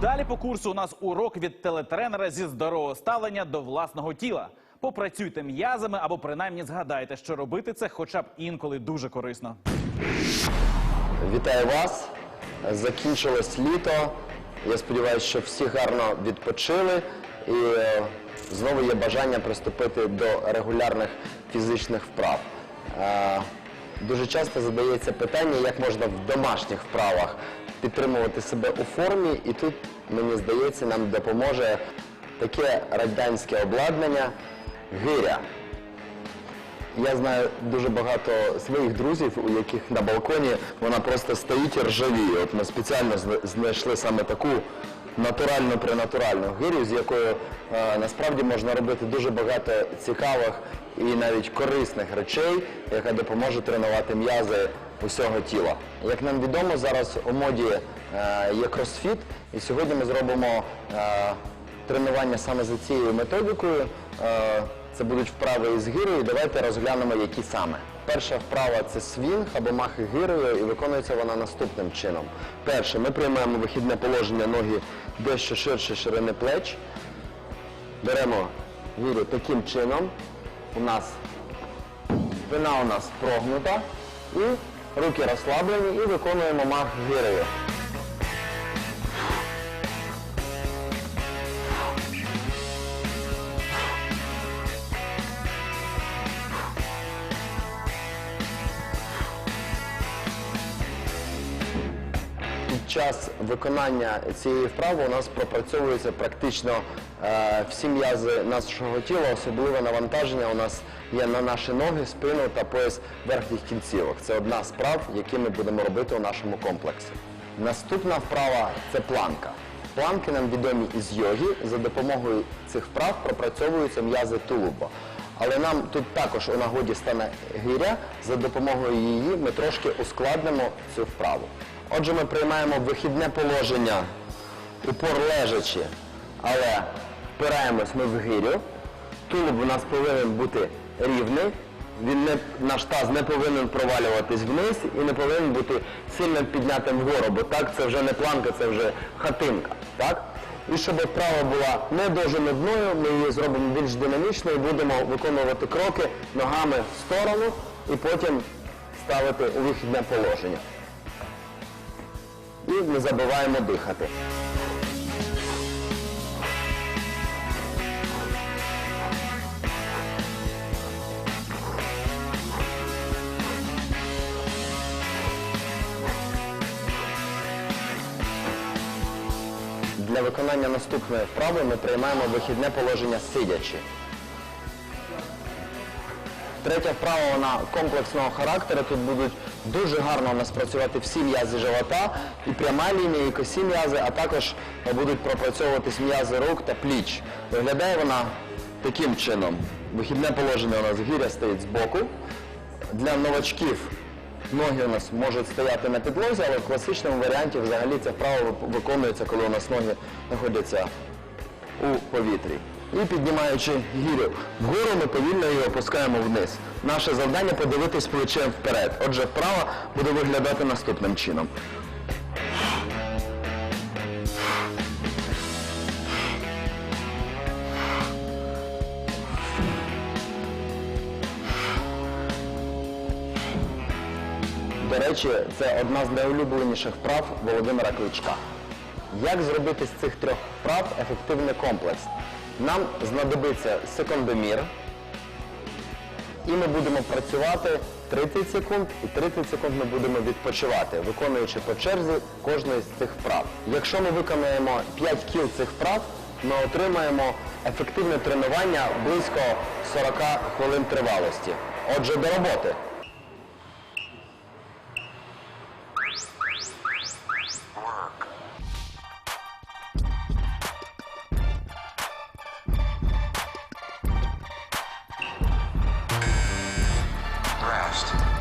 Далі по курсу у нас урок від телетренера зі здорового ставлення до власного тіла. Попрацюйте м'язами або принаймні згадайте, що робити це хоча б інколи дуже корисно. Вітаю вас. Закінчилось літо. Я сподіваюся, що всі гарно відпочили і е, знову є бажання приступити до регулярних фізичних вправ. Е, Дуже часто задається питання, як можна в домашніх вправах підтримувати себе у формі, і тут, мені здається, нам допоможе таке радянське обладнання гиря. Я знаю дуже багато своїх друзів, у яких на балконі вона просто стоїть і ржавіє. От ми спеціально знайшли саме таку натуральну принатуральну гирю, з якою е, насправді можна робити дуже багато цікавих і навіть корисних речей, яка допоможе тренувати м'язи усього тіла. Як нам відомо, зараз у моді е, є кросфіт, і сьогодні ми зробимо е, тренування саме за цією методикою. Е, Це будуть вправи із гирою. Давайте розглянемо, які саме. Перша вправа це свінг або махи гирою, і виконується вона наступним чином. Перше, ми приймаємо вихідне положення ноги дещо ширше ширини плеч. Беремо гирю таким чином. У нас спина у нас прогнута і руки розслаблені і виконуємо марш гирою. Час виконання цієї вправи у нас пропрацьовуються практично е, всі м'язи нашого тіла, особливе навантаження у нас є на наші ноги, спину та пояс верхніх кінцівок. Це одна з вправ, які ми будемо робити у нашому комплексі. Наступна вправа це планка. Планки нам відомі із йоги. За допомогою цих вправ пропрацьовуються м'язи тулуба. Але нам тут також у нагоді стане гиря. За допомогою її ми трошки ускладнимо цю вправу. Отже, ми приймаємо вихідне положення, упор лежачи, але впираємось ми в гирю. Тулуб у нас повинен бути рівний, він не, наш таз не повинен провалюватись вниз і не повинен бути сильно піднятим вгору, бо так це вже не планка, це вже хатинка. Так? І щоб вправа була не дуже нудною, ми її зробимо більш динамічною, будемо виконувати кроки ногами в сторону і потім ставити у вихідне положення. І не забуваємо дихати. Для виконання наступної вправи ми приймаємо вихідне положення сидячи. Третя вправа вона комплексного характеру. Тут будуть дуже гарно у нас працювати всі м'язи живота, і пряма лінія, і косі м'язи, а також будуть пропрацьовуватись м'язи рук та пліч. Виглядає вона таким чином. Вихідне положення у нас гіря стоїть збоку. Для новачків ноги у нас можуть стояти на підлозі, але в класичному варіанті взагалі ця вправа виконується, коли у нас ноги знаходяться у повітрі. І піднімаючи гірю вгору, ми повільно її опускаємо вниз. Наше завдання подивитись плечем вперед. Отже, вправа буде виглядати наступним чином. До речі, це одна з найулюбленіших вправ Володимира Кличка. Як зробити з цих трьох вправ ефективний комплекс? Нам знадобиться секундомір, і ми будемо працювати 30 секунд, і 30 секунд ми будемо відпочивати, виконуючи по черзі кожної з цих вправ. Якщо ми виконаємо 5 кіл цих вправ, ми отримаємо ефективне тренування близько 40 хвилин тривалості. Отже, до роботи. Rest.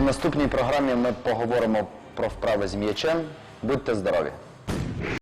У наступній програмі ми поговоримо про вправи з м'ячем. Будьте здорові!